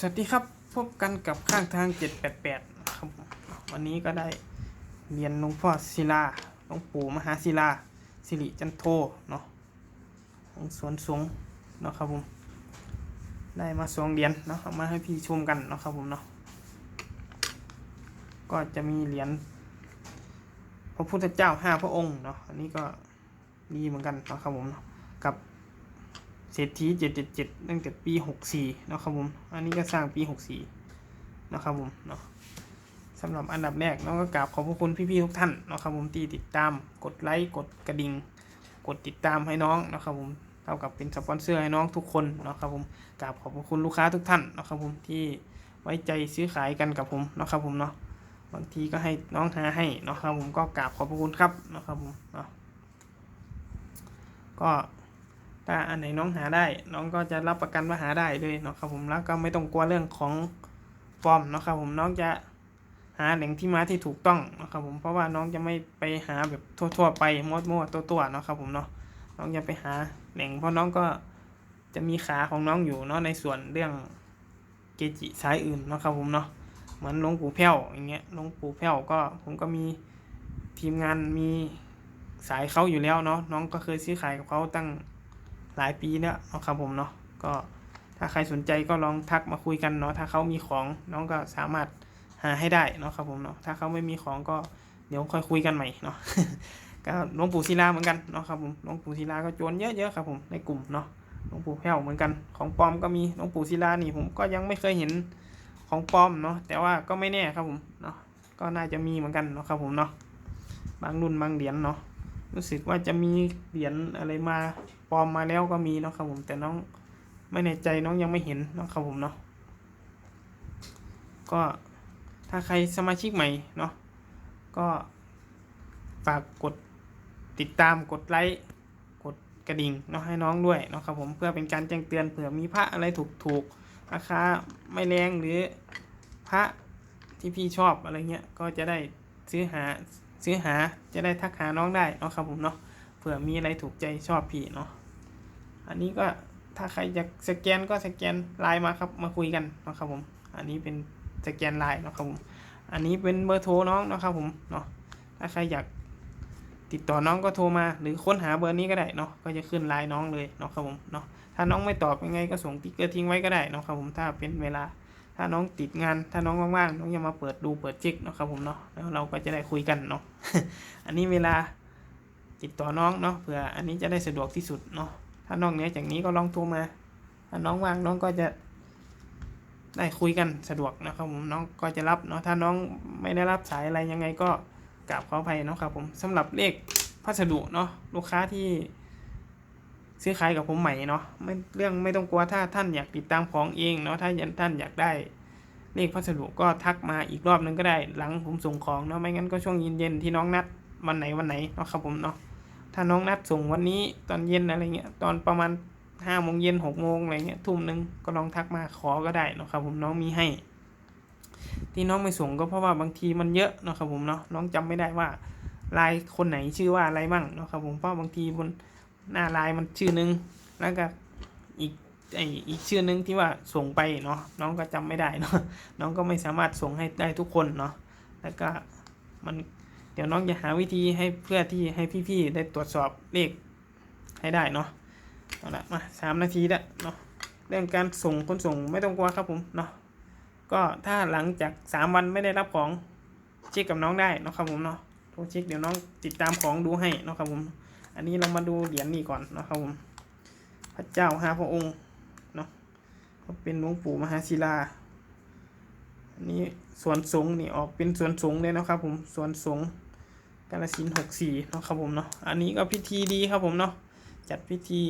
สวัสดีครับพบกันกับข้างทาง 788ครับวันนี้ก็ได้เรียนหลวงพ่อศิลาหลวงปู่มหาศิลา สิริจันโทเนาะของสวนสงเนาะครับผมได้มาสองเหรียญเนาะมาให้พี่ชมกันเนาะครับผมเนาะก็จะมีเหรียญพระพุทธเจ้าห้าพระองค์เนาะอันนี้ก็ดีเหมือนกันเนาะครับผมเนาะกับ เศรษฐีเจ็ดเจ็ดเจ็ดตั้งแต่ปีหกสี่นะครับผม อันนี้ก็สร้างปีหกสี่นะครับผมเนาะสำหรับอันดับแรกน้องก็กราบขอบพระคุณพี่ๆทุกท่านนะครับผมที่ติดตามกดไลค์กดกระดิ่งกดติดตามให้น้องนะครับผมเท่ากับเป็นสปอนเซอร์ให้น้องทุกคนนะครับผมกราบขอบพระคุณลูกค้าทุกท่านนะครับผมที่ไว้ใจซื้อขายกันกับผมนะครับผมเนาะบางทีก็ให้น้องหาให้นะครับผมก็กราบขอบพระคุณครับนะครับผมเนาะก็ ถ้าอันไหนน้องหาได้ น้องก็จะรับประกันว่าหาได้เลยเนาะครับผมแล้วก็ไม่ต้องกลัวเรื่องของปลอมเนาะครับผมน้องจะหาแหล่งที่มาที่ถูกต้องเนาะครับผมเพราะว่าน้องจะไม่ไปหาแบบทั่วๆไปมั่วตัวๆเนาะครับผมเนาะน้องจะไปหาแหล่งเพราะน้องก็จะมีขาของน้องอยู่เนาะในส่วนเรื่องเกจิสายอื่นเนาะครับผมเนาะเหมือนหลวงปู่แพ้วอย่างเงี้ยหลวงปู่แพ้วก็ผมก็มีทีมงานมีสายเขาอยู่แล้วเนาะน้องก็เคยซื้อขายกับเขาตั้ง หลายปีแล้วเนาะครับผมเนาะก็ถ้าใครสนใจก็ลองทักมาคุยกันเนาะถ้าเขามีของน้องก็สามารถหาให้ได้เนาะครับผมเนาะถ้าเขาไม่มีของก็เดี๋ยวค่อยคุยกันใหม่เนาะก็หลวงปู่ศิลาเหมือนกันเนาะครับผมหลวงปู่ศิลาก็โจรเยอะๆครับผมในกลุ่มเนาะหลวงปู่แพ้วเหมือนกันของปลอมก็มีหลวงปู่ศิลานี่ผมก็ยังไม่เคยเห็นของปลอมเนาะแต่ว่าก็ไม่แน่ครับผมเนาะก็น่าจะมีเหมือนกันเนาะครับผมเนาะบางรุ่นบางเหรียญเนาะรู้สึกว่าจะมีเหรียญอะไรมา ปลอมมาแล้วก็มีเนาะครับผมแต่น้องไม่แน่ใจน้องยังไม่เห็นเนาะครับผมเนาะก็ถ้าใครสมาชิกใหม่เนาะก็ฝากกดติดตามกดไลค์กดกระดิ่งเนาะให้น้องด้วยเนาะครับผมเพื่อเป็นการแจ้งเตือนเผื่อมีพระอะไรถูกถูกๆราคาไม่แรงหรือพระที่พี่ชอบอะไรเงี้ยก็จะได้ซื้อหาซื้อหาจะได้ทักหาน้องได้เนาะครับผมเนาะ ผื่อมีอะไรถูกใจชอบพี่เนาะอันนี้ก็ถ้าใครจะสแกนก็สแกนไลน์มาครับมาคุยกันนะครับผม อันนี้เป็นสแกนไลน์นะครับผม อันนี้เป็นเบอร์โทรน้องนะครับผมเนาะถ้าใครอยากติดต่อน้องก็โทรมา หรือค้นหาเบอร์นี้ก็ได้เนาะก็จะขึ้นไลน์น้องเลยเนาะครับผมเนาะถ้าน้องไม่ตอบยังไงก็ส่งติ๊กเกอร์ทิ้งไว้ก็ได้เนาะครับผมถ้าเป็นเวลาถ้าน้องติดงาน ถ้าน้องว่างๆน้องจะมาเปิดดูเปิดเช็คเนาะครับผมเนาะแล้วเราก็จะได้คุยกันเนาะอันนี้เวลา ติดต่อน้องเนาะเผื่ออันนี้จะได้สะดวกที่สุดเนาะถ้านอกเหนือจากนี้ก็ลองโทรมา ถ้าน้องว่างน้องก็จะได้คุยกันสะดวกนะครับผมน้องก็จะรับเนาะถ้าน้องไม่ได้รับสายอะไรยังไงก็กราบขออภัยเนาะครับผมสำหรับเลขพัสดุเนาะลูกค้าที่ซื้อขายกับผมใหม่เนาะไม่เรื่องไม่ต้องกลัวถ้าท่านอยากติดตามของเองเนาะถ้าท่านอยากได้เลขพัสดุก็ทักมาอีกรอบนึงก็ได้หลังผมส่งของเนาะไม่งั้นก็ช่วงเย็นๆที่น้องนัด วันไหนวันไหนเนาะครับผมเนาะถ้าน้องนัดส่งวันนี้ตอนเย็นอะไรเงี้ยตอนประมาณห้าโมงเย็นหกโมงอะไรเงี้ยทุ่มหนึ่งก็ลองทักมาขอก็ได้เนาะครับผมน้องมีให้ ที่น้องไม่ส่งก็เพราะว่าบางทีมันเยอะเนาะครับผมเนาะน้องจำไม่ได้ว่าลายคนไหนชื่อว่าอะไรมั่งเนาะครับผมเพราะบางทีบนหน้าลายมันชื่อนึงแล้วก็อีกไออีกชื่อนึงที่ว่าส่งไปเนาะน้องก็จำไม่ได้เนาะน้องก็ไม่สามารถส่งให้ได้ทุกคนเนาะแล้วก็มัน เดี๋ยวน้องจะหาวิธีให้เพื่อที่ให้พี่ๆได้ตรวจสอบเลขให้ได้เนาะเอาละมาสามนาทีแล้วเนาะเรื่องการส่งคนส่งไม่ต้องกลัวครับผมเนาะก็ถ้าหลังจากสามวันไม่ได้รับของเช็คกับน้องได้เนาะครับผมเนาะโทรเช็คเดี๋ยวน้องติดตามของดูให้เนาะครับผม อันนี้เรามาดูเหรียญนี่ก่อนเนาะครับผมพระเจ้าห้าพระองค์เนาะก็เป็นหลวงปู่มหาศิลาอันนี้สวนสงนี่ออกเป็นสวนสงเลยนะครับผมสวนสง กาลสินหกสี่เนาะครับผมเนาะอันนี้ก็พิธีดีครับผมเนาะจัดพิธี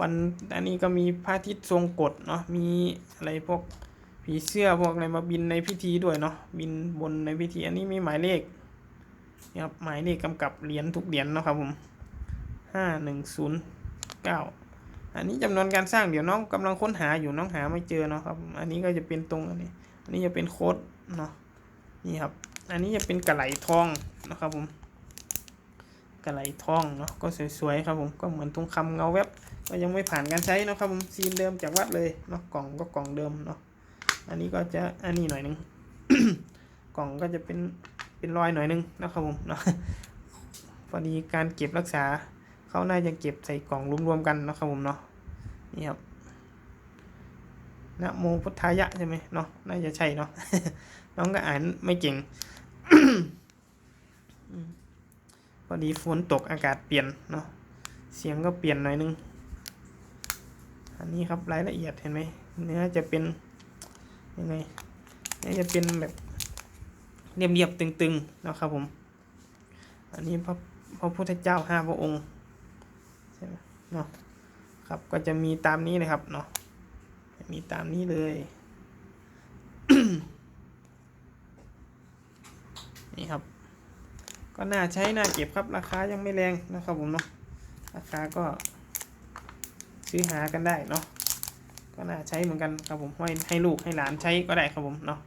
วันอันนี้ก็มีพระอาทิตย์ทรงกฎเนาะมีอะไรพวกผีเสื้อพวกอะไรมาบินในพิธีด้วยเนาะบินบนในพิธีอันนี้มีหมายเลขนี่ครับหมายเลขกำกับเหรียญทุกเหรียญเนาะครับผมห้าหนึ่งศูนย์เก้าอันนี้จำนวนการสร้างเดี๋ยวน้องกำลังค้นหาอยู่น้องหาไม่เจอเนาะครับ อันนี้ก็จะเป็นตรงอันนี้ อันนี้จะเป็นโค้ดเนาะนี่ครับ อันนี้จะเป็นกระไหลทอง นะครับผมกระไหลทองเนาะก็สวยๆครับผมก็เหมือนตรงคำเงาแวบก็ยังไม่ผ่านการใช้นะครับผมซีนเดิมจากวัดเลยเนาะกล่องก็กล่องเดิมเนาะอันนี้ก็จะอันนี้หน่อยหนึงกล่องก็จะเป็นเป็นรอยหน่อยหนึงนะครับผมเนาะพอดีการเก็บรักษาเขาน่าจะเก็บใส่กล่องรวมๆกันนะครับผมเนาะนี่ครับนะโมพุทธายะใช่ไหมเนาะน่าจะใช่เนาะน้องก็อ่านไม่เก่ง พอดีฝนตกอากาศเปลี่ยนเนาะเสียงก็เปลี่ยนหน่อยนึง อันนี้ครับรายละเอียดเห็นไหมเนื้อจะเป็นยังไงเนื้อจะเป็นแบบเรียบๆตึงๆนะครับผม อันนี้พระพระพุทธเจ้าห้าพระองค์ใช่ไหมเนาะครับก็จะมีตามนี้เลยครับเนาะมีตามนี้เลยนี่ครับ ก็น่าใช้น่าเก็บครับราคายังไม่แรงนะครับผมเนาะราคาก็ซื้อหากันได้เนาะก็น่าใช้เหมือนกันครับผมให้ให้ลูกให้หลานใช้ก็ได้ครับผมเนาะ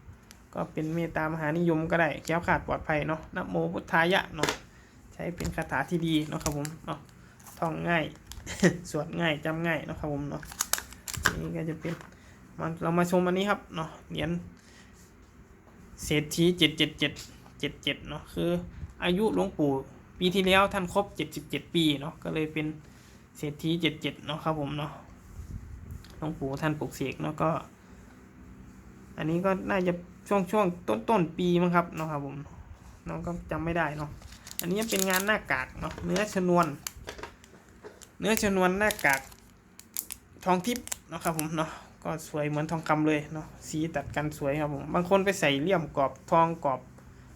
ก็เป็นเมตตามหานิยมก็ได้แก้วขาดปลอดภัยเนาะนะโมพุทธายะเนาะใช้เป็นคาถาที่ดีเนาะครับผมเนาะท่องง่ายสวดง่ายจำง่ายเนาะครับผมเนาะนี่ก็จะเป็นมาเรามาชมอันนี้ครับเนาะเหรียญเศรษฐีเจ็ดเจ็ดเจ็ดเจ็ดเจ็ดเนาะคือ อายุหลวงปู่ปีที่แล้วท่านครบเจ็ดสิบเจ็ดปีเนาะก็เลยเป็นเศรษฐีเจ็ดเจ็ดเนาะครับผมเนาะหลวงปู่ท่านปลุกเสกเนาะก็ อันนี้ก็น่าจะช่วงช่วงต้นต้นปีมั้งครับเนาะครับผมน้องก็จำไม่ได้เนาะอันนี้เป็นงานหน้ากากเนาะเนื้อชนวน เนื้อชนวนหน้ากากทองทิพย์เนาะครับผมเนาะก็สวยเหมือนทองคำเลยเนาะสีตัดกันสวยครับผมบางคนไปใส่เหลี่ยมกรอบทองกรอบ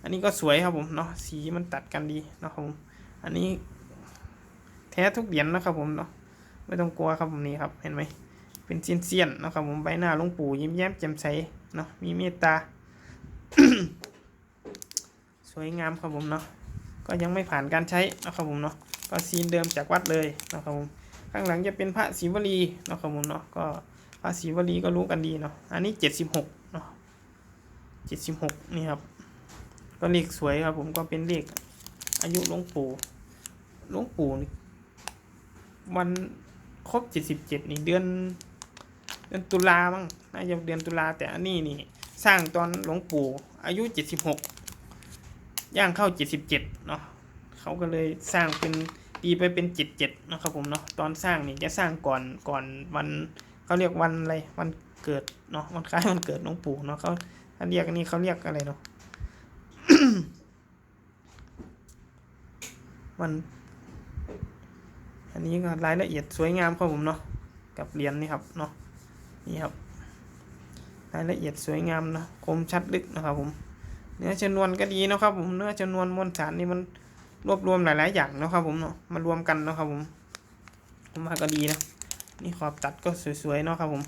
อันนี้ก็สวยครับผมเนาะสีมันตัดกันดีนะครับผม อันนี้แท้ทุกเหรียญนะครับผมเนาะไม่ต้องกลัวครับผมนี่ครับเห็นไหมเป็นเสี้ยนๆเนาะครับผมใบหน้าลวงปู่ยิ้มแย้มแจ่มใสเนาะมีเมตตา สวยงามครับผมเนาะก็ยังไม่ผ่านการใช้นะครับผมเนาะก็ซีนเดิมจากวัดเลยนะครับผมข้างหลังจะเป็นพระศิวลีนะครับผมเนาะก็พระศิวลีก็รู้กันดีเนาะอันนี้เจ็ดสิบหกเนาะเจ็ดสิบหกนี่ครับ ก็เลขสวยครับ ผมก็เป็นเลขอายุหลวงปู่หลวงปู่นี่วันครบเจ็ดสิบเจ็ดนี่เดือน เดือนตุลามั้งน่าจะเดือนตุลาแต่อันนี้นี่ สร้างตอนหลวงปู่ อายุเจ็ดสิบหกย่างเข้าเจ็ดสิบเจ็ดเนาะเขาก็เลยสร้างเป็นตีไปเป็นเจ็ดเจ็ดนะครับผมเนาะตอนสร้างนี่จะสร้างก่อนก่อนวันเขาเรียกวันอะไรวันเกิดเนาะวันคล้ายวันเกิดหลวงปู่เนาะเขาถ้าเรียกอันนี้เขาเรียกอะไรเนาะ มัน อันนี้ก็รายละเอียดสวยงามครับผมเนาะ กับเหรียญนี่ครับเนาะ นี่ครับ รายละเอียดสวยงามนะคมชัดลึกนะครับผม เนื้อชนวนก็ดีนะครับผม เนื้อชนวนมวลสารนี่มันรวบรวมหลาย ๆ อย่างนะครับผมเนาะ มารวมกันนะครับผม ผมว่าก็ดีนะ นี่ขอบตัดก็สวยๆเนาะครับผม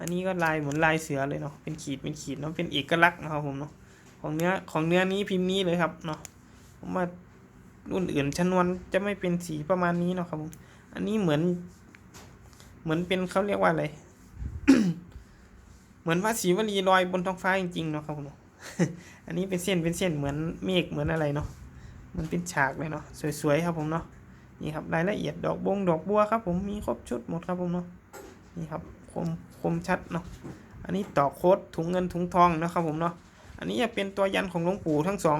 อันนี้ก็ลายเหมือนลายเสือเลยเนาะ เป็นขีดเป็นขีดเนาะ เป็นเอกลักษณ์นะครับผมเนาะ ของเนื้อของเนื้อนี้พิมพ์นี้เลยครับเนาะ ผมว่ารุ่นอื่นชนวนจะไม่เป็นสีประมาณนี้เนาะครับผม อันนี้เหมือน เหมือนเป็นเขาเรียกว่าอะไร เหมือนพระศรีวลีลอยบนท้องฟ้าจริงๆเนาะครับผม อันนี้เป็นเส้นเป็นเส้นเหมือนเมฆเหมือนอะไรเนาะ มันเป็นฉากเลยเนาะสวยๆครับผมเนาะ นี่ครับรายละเอียดดอกบงดอกบัวครับ ผมมีครบชุดหมดครับผมเนาะ นี่ครับ คมคมชัดเนาะอันนี้ต่อโคดถุงเงินถุงทองนะครับผมเนาะอันนี้จะเป็นตัวยันของหลวงปู่ทั้งสอง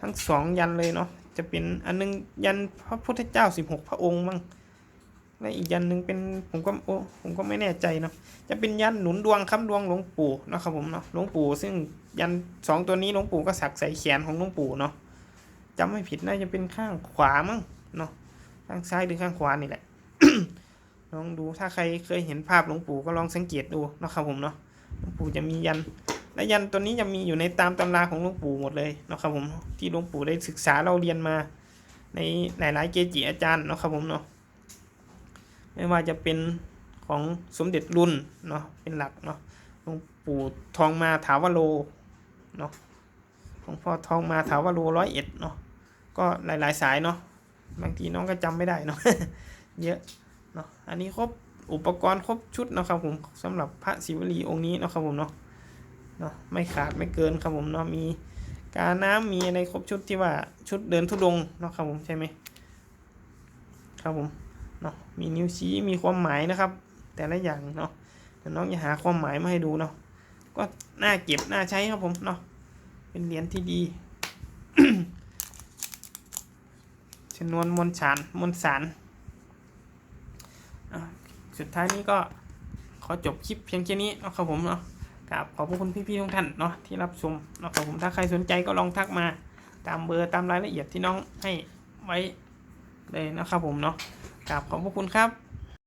ทั้งสองยันเลยเนาะจะเป็นอันนึงยันพระพุทธเจ้าสิบหกพระองค์มั้งและอีกยันหนึ่งเป็นผมก็โอ้ผมก็ไม่แน่ใจเนาะจะเป็นยันหนุนดวงค้ำดวงหลวงปู่นะครับผมเนาะหลวงปู่ซึ่งยันสองตัวนี้หลวงปู่ก็สักใส่แขนของหลวงปู่เนาะจำไม่ผิดน่าจะเป็นข้างขวามั้งเนาะข้างซ้ายหรือข้างขวานี่แหละ ลองดูถ้าใครเคยเห็นภาพหลวงปู่ก็ลองสังเกตดูนะครับผมเนาะหลวงปู่จะมียันและยันตัวนี้จะมีอยู่ในตามตำราของหลวงปู่หมดเลยนะครับผมที่หลวงปู่ได้ศึกษาเราเรียนมา ในหลายๆเกจิอาจารย์นะครับผมเนาะไม่ว่าจะเป็นของสมเด็จรุ่นเนาะเป็นหลักเนาะหลวงปู่ทองมาถาวโรเนาะหลวงพ่อทองมาถาวโรร้อยเอ็ดเนาะก็หลายๆสายเนาะบางทีน้องก็จำไม่ได้เนาะเยอะ อันนี้ครบอุปกรณ์ครบชุดนะครับผมสำหรับพระศิวลีองค์นี้นะครับผมเนาะเนาะไม่ขาดไม่เกินครับผมเนาะมีกาน้ำมีอะไรครบชุดที่ว่าชุดเดินทุดงเนาะครับผมใช่ไหมครับผมเนาะมีนิ้วชี้มีความหมายนะครับ แต่ละอย่างเนาะน้องจะหาความหมายมาให้ดูเนาะก็น่าเก็บน่าใช้ครับผมเนาะเป็นเหรียญที่ดีชนวนมวลสารมวลสาร สุดท้ายนี้ก็ขอจบคลิปเพียงแค่นี้นะครับผมเนาะกราบขอบพระคุณพี่ๆทุกท่านเนาะที่รับชมนะครับผมถ้าใครสนใจก็ลองทักมาตามเบอร์ตามรายละเอียดที่น้องให้ไว้เลยนะครับผมเนาะกราบขอบพระคุณครับ